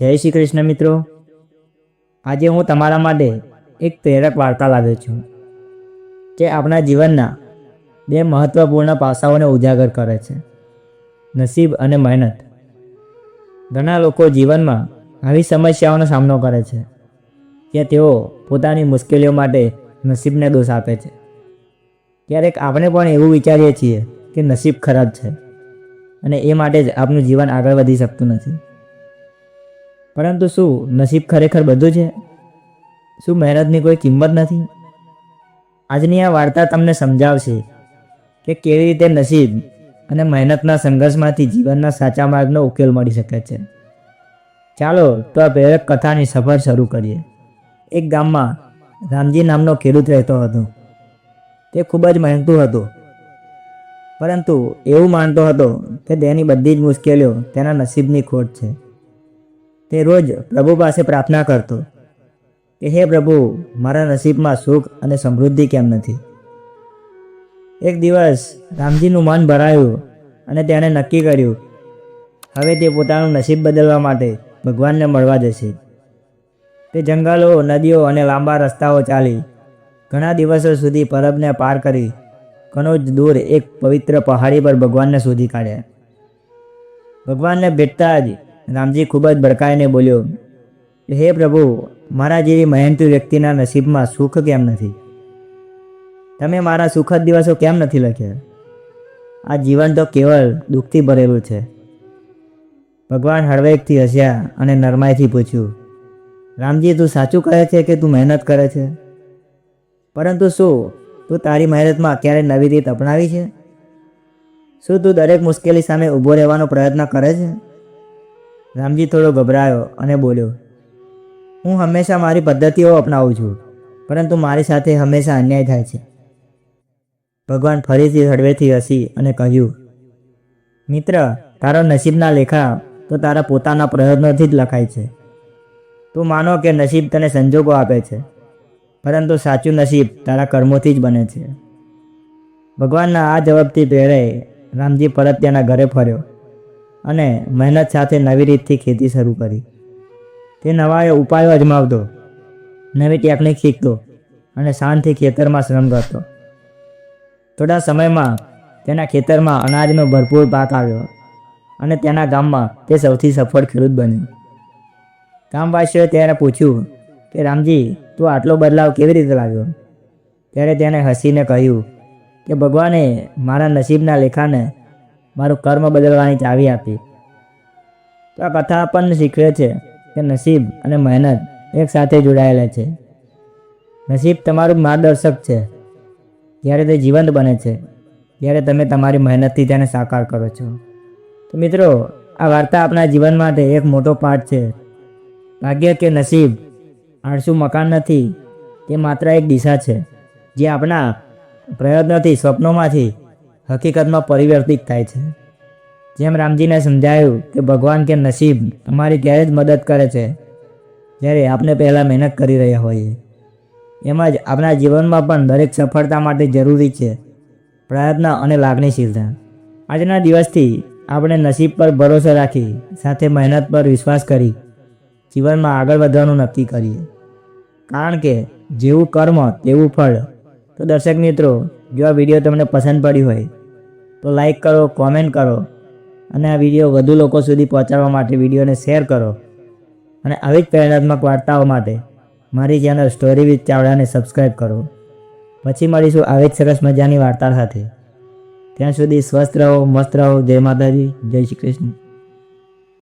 જય શ્રી કૃષ્ણ મિત્રો. આજે હું તમારા માટે એક પ્રેરક વાર્તા લાવ્યો છું, જે આપણા જીવનના બે મહત્વપૂર્ણ પાસાઓને ઉજાગર કરે છે. નસીબ અને મહેનત. ઘણા લોકો જીવનમાં આવી સમસ્યાઓનો સામનો કરે છે કે તેઓ પોતાની મુશ્કેલીઓ માટે નસીબને દોષ આપે છે. ક્યારેક આપણે પણ એવું વિચારીએ છીએ કે નસીબ ખરાબ છે, અને એ માટે જ આપણું જીવન આગળ વધી શકતું નથી. પરંતુ શું નસીબ ખરેખર બધું છે? શું મહેનતની કોઈ કિંમત નથી? આજની આ વાર્તા તમને સમજાવશે કે કેવી રીતે નસીબ અને મહેનતના સંઘર્ષમાંથી જીવનના સાચા માર્ગનો ઉકેલ મળી શકે છે. ચાલો તો આ પ્રેરક કથાની સફર શરૂ કરીએ. એક ગામમાં રામજી નામનો ખેડૂત રહેતો હતો. તે ખૂબ જ મહેનતું હતો. પરંતુ એવું માનતો હતો કે તેની બધી જ મુશ્કેલીઓ તેના નસીબની ખોટ છે. તે રોજ પ્રભુ પાસે પ્રાર્થના કરતો કે, હે પ્રભુ, મારા નસીબમાં સુખ અને સમૃદ્ધિ કેમ નથી? એક દિવસ રામજીનું મન ભરાયું અને તેણે નક્કી કર્યું, હવે તે પોતાનું નસીબ બદલવા માટે ભગવાનને મળવા જશે. તે જંગલો, નદીઓ અને લાંબા રસ્તાઓ ચાલી ઘણા દિવસો સુધી પરબને પાર કરી ઘણો જ દૂર એક પવિત્ર પહાડી પર ભગવાનને શોધી કાઢ્યા. ભગવાનને ભેટતા જ રામજી ખૂબ જ ભડકાઈને બોલ્યો, હે પ્રભુ, મારા જેવી મહેનતુ વ્યક્તિના નસીબમાં સુખ કેમ નથી? તમે મારા સુખદ દિવસો કેમ નથી લખ્યા? આ જીવન તો કેવળ દુઃખથી ભરેલું છે. ભગવાન હળવેકથી હસ્યા અને નરમાઈથી પૂછ્યું, રામજી, તું સાચું કહે છે કે તું મહેનત કરે છે? પરંતુ શું તું તારી મહેનતમાં ક્યારે નવી રીત અપનાવી છે? શું તું દરેક મુશ્કેલી સામે ઊભો રહેવાનો પ્રયત્ન કરે છે? રામજી થોડો ગભરાયો અને બોલ્યો, હું હંમેશા મારી પદ્ધતિઓ અપનાવું છું, પરંતુ મારી સાથે હંમેશા અન્યાય થાય છે. ભગવાન ફરીથી હળવેથી હસી અને કહ્યું, મિત્ર, તારો નસીબના લેખા તો તારા પોતાના પ્રયત્નોથી જ લખાય છે. તું માનો કે નસીબ તને સંજોગો આપે છે, પરંતુ સાચું નસીબ તારા કર્મોથી જ બને છે. ભગવાનના આ જવાબથી પ્રેરાઈ રામજી પરત તેના ઘરે ફર્યો. અને મહેનત સાથે નવી રીતથી ખેતી શરૂ કરી. તે નવા ઉપાયો અજમાવતો. નવી ટેકનિક શીખતો અને શાંતથી ખેતરમાં શ્રમ કરતો. થોડા સમયમાં તેના ખેતરમાં અનાજનો ભરપૂર પાક આવ્યો અને તેના ગામમાં તે સૌથી સફળ ખેડૂત બન્યો. ગામવાસીઓએ તેને પૂછ્યું કે, રામજી, તું આટલો બદલાવ કેવી રીતે લાવ્યો? ત્યારે તેને હસીને કહ્યું કે, ભગવાને મારા નસીબના લેખાને મારું કર્મ બદલવાની ચાવી આપી. તો આ કથા આપણને શીખવે છે કે નસીબ અને મહેનત એક સાથે જોડાયેલા છે. નસીબ તમારું માર્ગદર્શક છે. જ્યારે તે જીવંત બને છે, ત્યારે તમે તમારી મહેનતથી તેને સાકાર કરો છો. તો મિત્રો, આ વાર્તા આપણા જીવન માટે એક મોટો પાઠ છે. ભાગ્ય કે નસીબ આળસુ મકાન નથી, તે માત્ર એક દિશા છે, જે આપણા પ્રયત્નથી, સ્વપ્નોમાંથી હકીકતમાં પરિવર્તિત થાય છે. જેમ રામજીને સમજાયું કે ભગવાન કે નસીબ અમારી ત્યારે જ મદદ કરે છે, જ્યારે આપણે પહેલાં મહેનત કરી રહ્યા હોઈએ. એમ જ આપણા જીવનમાં પણ દરેક સફળતા માટે જરૂરી છે પ્રયત્ન અને લાગણીશીલતા. આજના દિવસથી આપણે નસીબ પર ભરોસો રાખી, સાથે મહેનત પર વિશ્વાસ કરી, જીવનમાં આગળ વધવાનું નક્કી કરીએ. કારણ કે જેવું કર્મ, તેવું ફળ. તો દર્શક મિત્રો, જો આ વીડિયો તમને પસંદ પડી હોય તો લાઈક કરો કોમેન્ટ કરો અને આ વીડિયો વધુ લોકો સુધી પહોંચાડવા માટે વિડીયોને શેર કરો. અને આવી જ પ્રેરણાત્મક વાર્તાઓ માટે મારી ચેનલ સ્ટોરી વિથ ચાવડાને સબસ્ક્રાઈબ કરો. પછી મળીશું આવી જ સરસ મજાની વાર્તા સાથે. ત્યાં સુધી સ્વસ્થ રહો, મસ્ત રહો. જય માતાજી, જય શ્રી કૃષ્ણ.